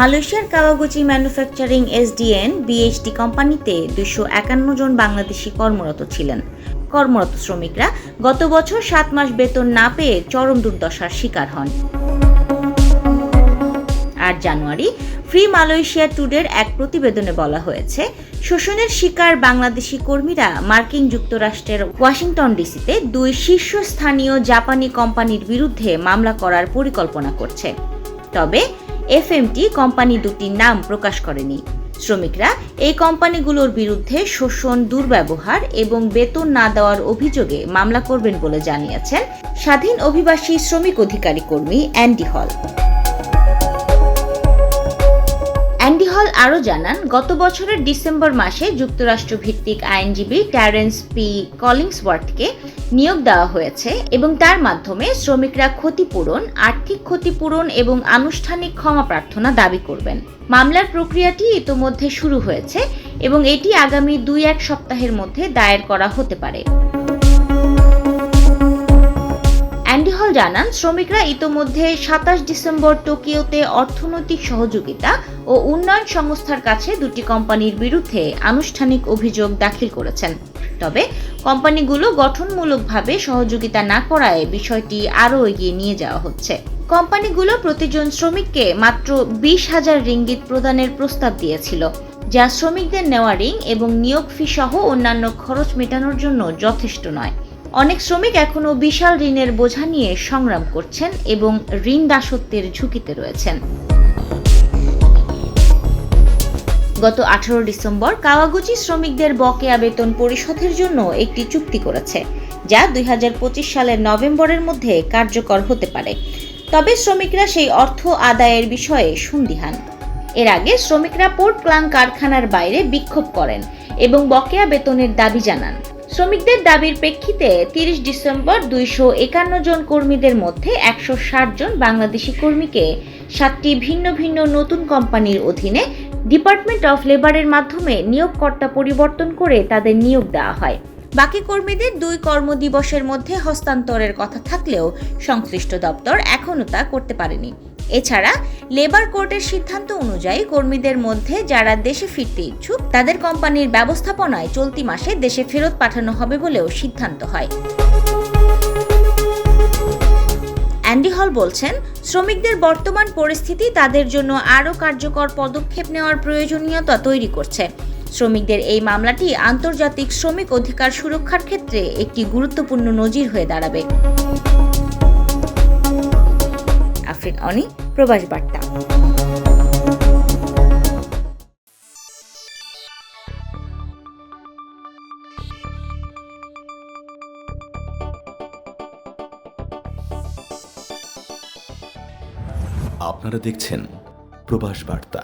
মালয়েশিয়ার Kawaguchi manufacturing SDN BHD কোম্পানিতে দুশো একান্ন জন বাংলাদেশি কর্মরত ছিলেন। কর্মরত শ্রমিকরা গত বছর সাত মাস বেতন না পেয়ে চরম দুর্দশার শিকার হন। আট জানুয়ারি ফ্রি মালয়েশিয়া টুডের এক প্রতিবেদনে বলা হয়েছে, শোষণের শিকার বাংলাদেশি কর্মীরা মার্কিন যুক্তরাষ্ট্রের ওয়াশিংটন ডিসিতে দুই শীর্ষস্থানীয় জাপানি কোম্পানির বিরুদ্ধে মামলা করার পরিকল্পনা করছে। তবে এফএমটি কোম্পানি দুটির নাম প্রকাশ করেনি। শ্রমিকরা এই কোম্পানিগুলোর বিরুদ্ধে শোষণ, দুর্ব্যবহার এবং বেতন না দেওয়ার অভিযোগে মামলা করবেন বলে জানিয়েছেন স্বাধীন অভিবাসী শ্রমিক অধিকারী কর্মী অ্যান্ডি হল। হল আরও জানান, গত বছরের ডিসেম্বর মাসে যুক্তরাষ্ট্র ভিত্তিক আইনজীবী ট্যারেন্স পি কলিংসওয়ার্থকে নিয়োগ দেওয়া হয়েছে এবং তার মাধ্যমে শ্রমিকরা ক্ষতিপূরণ, আর্থিক ক্ষতিপূরণ এবং আনুষ্ঠানিক ক্ষমা প্রার্থনা দাবি করবেন। মামলার প্রক্রিয়াটি ইতোমধ্যে শুরু হয়েছে এবং এটি আগামী দুই এক সপ্তাহের মধ্যে দায়ের করা হতে পারে। অ্যান্ডি হল জানান, শ্রমিকরা ইতোমধ্যে সাতাশ ডিসেম্বর টোকিওতে অর্থনৈতিক সহযোগিতা ও উন্নয়ন সংস্থার কাছে দুটি কোম্পানির বিরুদ্ধে আনুষ্ঠানিক অভিযোগ দাখিল করেছেন। তবে কোম্পানিগুলো গঠনমূলকভাবে সহযোগিতা না করায় বিষয়টি আরও এগিয়ে নিয়ে যাওয়া হচ্ছে। কোম্পানিগুলো প্রতিজন শ্রমিককে মাত্র বিশ হাজার রিঙ্গিত প্রদানের প্রস্তাব দিয়েছিল, যা শ্রমিকদের নেওয়া রিং এবং নিয়োগ ফি সহ অন্যান্য খরচ মেটানোর জন্য যথেষ্ট নয়। অনেক শ্রমিক এখনও বিশাল ঋণের বোঝা নিয়ে সংগ্রাম করছেন এবং ঋণ দাসত্বের ঝুঁকিতে রয়েছেন। গত আঠারো ডিসেম্বর কাওয়াগুচি শ্রমিকদের বকেয়া বেতন পরিশোধের জন্য একটি চুক্তি করেছে, যা দুই হাজার পঁচিশ সালের নভেম্বরের মধ্যে কার্যকর হতে পারে। তবে শ্রমিকরা সেই অর্থ আদায়ের বিষয়ে সন্দিহান। এর আগে শ্রমিকরা পোর্ট ক্লাং কারখানার বাইরে বিক্ষোভ করেন এবং বকেয়া বেতনের দাবি জানান। শ্রমিকদের দাবির প্রেক্ষিতে তিরিশ ডিসেম্বর দুইশো একান্ন জন কর্মীদের মধ্যে একশো ষাট জন বাংলাদেশি কর্মীকে সাতটি ভিন্ন ভিন্ন নতুন কোম্পানির অধীনে ডিপার্টমেন্ট অফ লেবারের মাধ্যমে নিয়োগকর্তা পরিবর্তন করে তাদের নিয়োগ দেওয়া হয়। বাকি কর্মীদের দুই কর্মদিবসের মধ্যে হস্তান্তরের কথা থাকলেও সংশ্লিষ্ট দপ্তর এখনও তা করতে পারেনি। এছাড়া লেবার কোর্টের সিদ্ধান্ত অনুযায়ী কর্মীদের মধ্যে যারা দেশে ফিরতে ইচ্ছুক, তাদের কোম্পানির ব্যবস্থাপনায় চলতি মাসে দেশে ফেরত পাঠানো হবে বলেও সিদ্ধান্ত হয়। অ্যান্ডি হল বলছেন, শ্রমিকদের বর্তমান পরিস্থিতি তাদের জন্য আরও কার্যকর পদক্ষেপ নেওয়ার প্রয়োজনীয়তা তৈরি করছে। শ্রমিকদের এই মামলাটি আন্তর্জাতিক শ্রমিক অধিকার সুরক্ষার ক্ষেত্রে একটি গুরুত্বপূর্ণ নজির হয়ে দাঁড়াবে। আফরিন অনি প্রবাস বার্তা। আপনারা দেখছেন প্রবাস বার্তা।